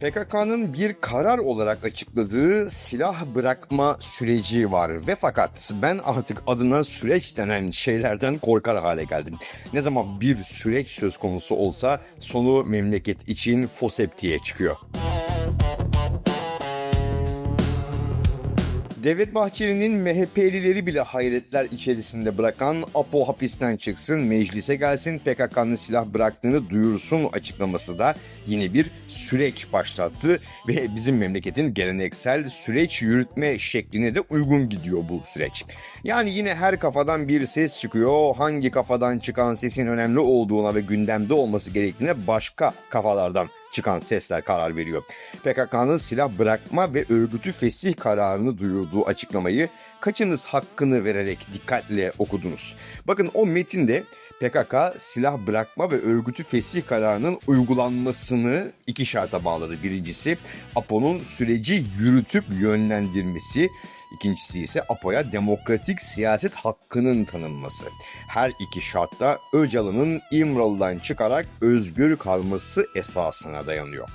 PKK'nın bir karar olarak açıkladığı silah bırakma süreci var ve fakat ben artık adına süreç denen şeylerden korkar hale geldim. Ne zaman bir süreç söz konusu olsa sonu memleket için foseptiye çıkıyor. Devlet Bahçeli'nin MHP'lileri bile hayretler içerisinde bırakan APO hapisten çıksın, meclise gelsin, PKK'nın silah bıraktığını duyursun açıklaması da yine bir süreç başlattı ve bizim memleketin geleneksel süreç yürütme şekline de uygun gidiyor bu süreç. Yani yine her kafadan bir ses çıkıyor. Hangi kafadan çıkan sesin önemli olduğuna ve gündemde olması gerektiğine başka kafalardan çıkan sesler karar veriyor. PKK'nın silah bırakma ve örgütü fesih kararını duyurduğu açıklamayı kaçınız hakkını vererek dikkatle okudunuz? Bakın o metinde PKK silah bırakma ve örgütü fesih kararının uygulanmasını iki şarta bağladı. Birincisi APO'nun süreci yürütüp yönlendirmesi, İkincisi ise APO'ya demokratik siyaset hakkının tanınması. Her iki şartta Öcalan'ın İmralı'dan çıkarak özgür kalması esasına dayanıyor.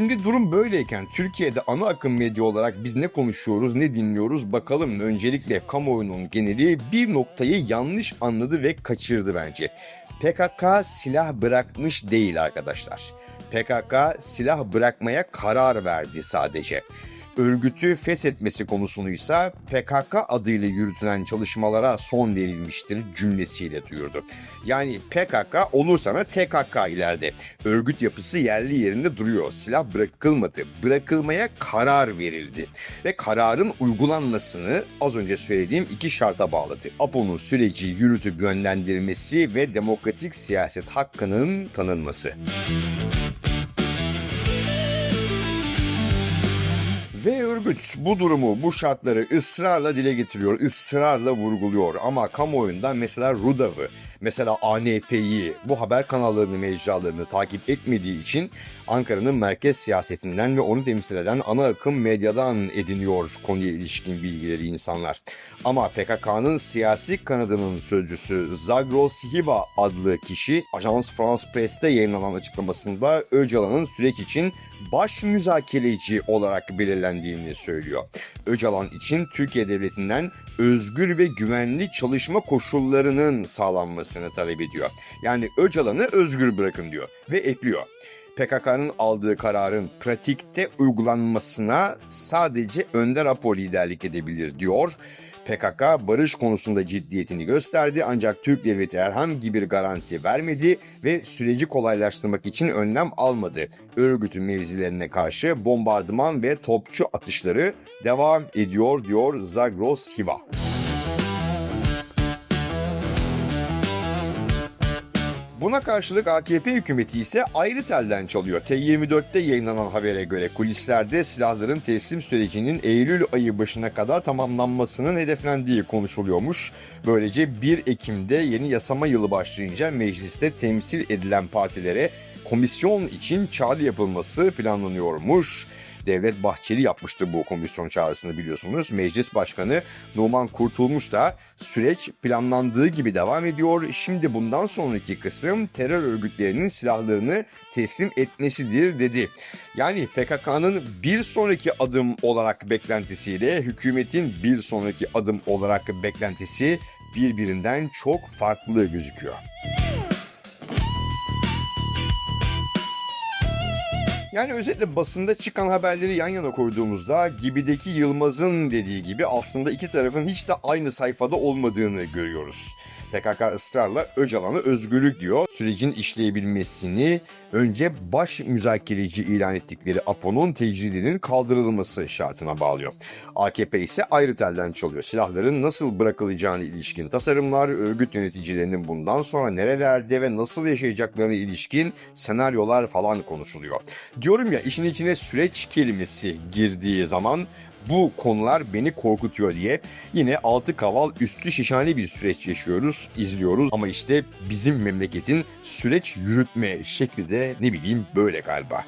Şimdi durum böyleyken Türkiye'de ana akım medya olarak biz ne konuşuyoruz, ne dinliyoruz bakalım. Öncelikle kamuoyunun geneli bir noktayı yanlış anladı ve kaçırdı bence. PKK silah bırakmış değil arkadaşlar. PKK silah bırakmaya karar verdi sadece. Örgütü feshetmesi konusunduysa PKK adıyla yürütülen çalışmalara son verilmiştir cümlesiyle duyurdu. Yani PKK olursa da TKK ileride. Örgüt yapısı yerli yerinde duruyor. Silah bırakılmadı. Bırakılmaya karar verildi. Ve kararın uygulanmasını az önce söylediğim iki şarta bağladı. APO'nun süreci yürütüp yönlendirmesi ve demokratik siyaset hakkının tanınması. Ve örgüt bu durumu, bu şartları ısrarla dile getiriyor, ısrarla vurguluyor. Ama kamuoyundan mesela RUDAV'ı, mesela ANF'yi, bu haber kanallarını, mecralarını takip etmediği için Ankara'nın merkez siyasetinden ve onu temsil eden ana akım medyadan ediniyor konuya ilişkin bilgileri insanlar. Ama PKK'nın siyasi kanadının sözcüsü Zagros Hiba adlı kişi Ajans France Press'te yayınlanan açıklamasında Öcalan'ın süreç için baş müzakereci olarak belirlendiğini söylüyor. Öcalan için Türkiye Devleti'nden özgür ve güvenli çalışma koşullarının sağlanmasını talep ediyor. Yani Öcalan'ı özgür bırakın diyor ve ekliyor. PKK'nın aldığı kararın pratikte uygulanmasına sadece Önder Apo liderlik edebilir diyor. PKK barış konusunda ciddiyetini gösterdi ancak Türk devleti herhangi bir garanti vermedi ve süreci kolaylaştırmak için önlem almadı. Örgütün mevzilerine karşı bombardıman ve topçu atışları devam ediyor diyor Zagros Hiva. Buna karşılık AKP hükümeti ise ayrı telden çalıyor. T24'te yayınlanan habere göre kulislerde silahların teslim sürecinin Eylül ayı başına kadar tamamlanmasının hedeflendiği konuşuluyormuş. Böylece 1 Ekim'de yeni yasama yılı başlayınca mecliste temsil edilen partilere komisyon için çağrı yapılması planlanıyormuş. Devlet Bahçeli yapmıştı bu komisyon çağrısını biliyorsunuz. Meclis Başkanı Numan Kurtulmuş da süreç planlandığı gibi devam ediyor. Şimdi bundan sonraki kısım terör örgütlerinin silahlarını teslim etmesidir dedi. Yani PKK'nın bir sonraki adım olarak beklentisiyle hükümetin bir sonraki adım olarak beklentisi birbirinden çok farklı gözüküyor. Yani özetle basında çıkan haberleri yan yana koyduğumuzda Gibi'deki Yılmaz'ın dediği gibi aslında iki tarafın hiç de aynı sayfada olmadığını görüyoruz. PKK ısrarla Öcalan'a özgürlük diyor. Sürecin işleyebilmesini önce baş müzakereci ilan ettikleri APO'nun tecridinin kaldırılması şartına bağlıyor. AKP ise ayrı telden çalıyor. Silahların nasıl bırakılacağına ilişkin tasarımlar, örgüt yöneticilerinin bundan sonra nerelerde ve nasıl yaşayacaklarına ilişkin senaryolar falan konuşuluyor. Diyorum ya işin içine süreç kelimesi girdiği zaman bu konular beni korkutuyor diye yine altı kaval üstü şişhane bir süreç yaşıyoruz, izliyoruz ama işte bizim memleketin süreç yürütme şekli de ne bileyim böyle galiba.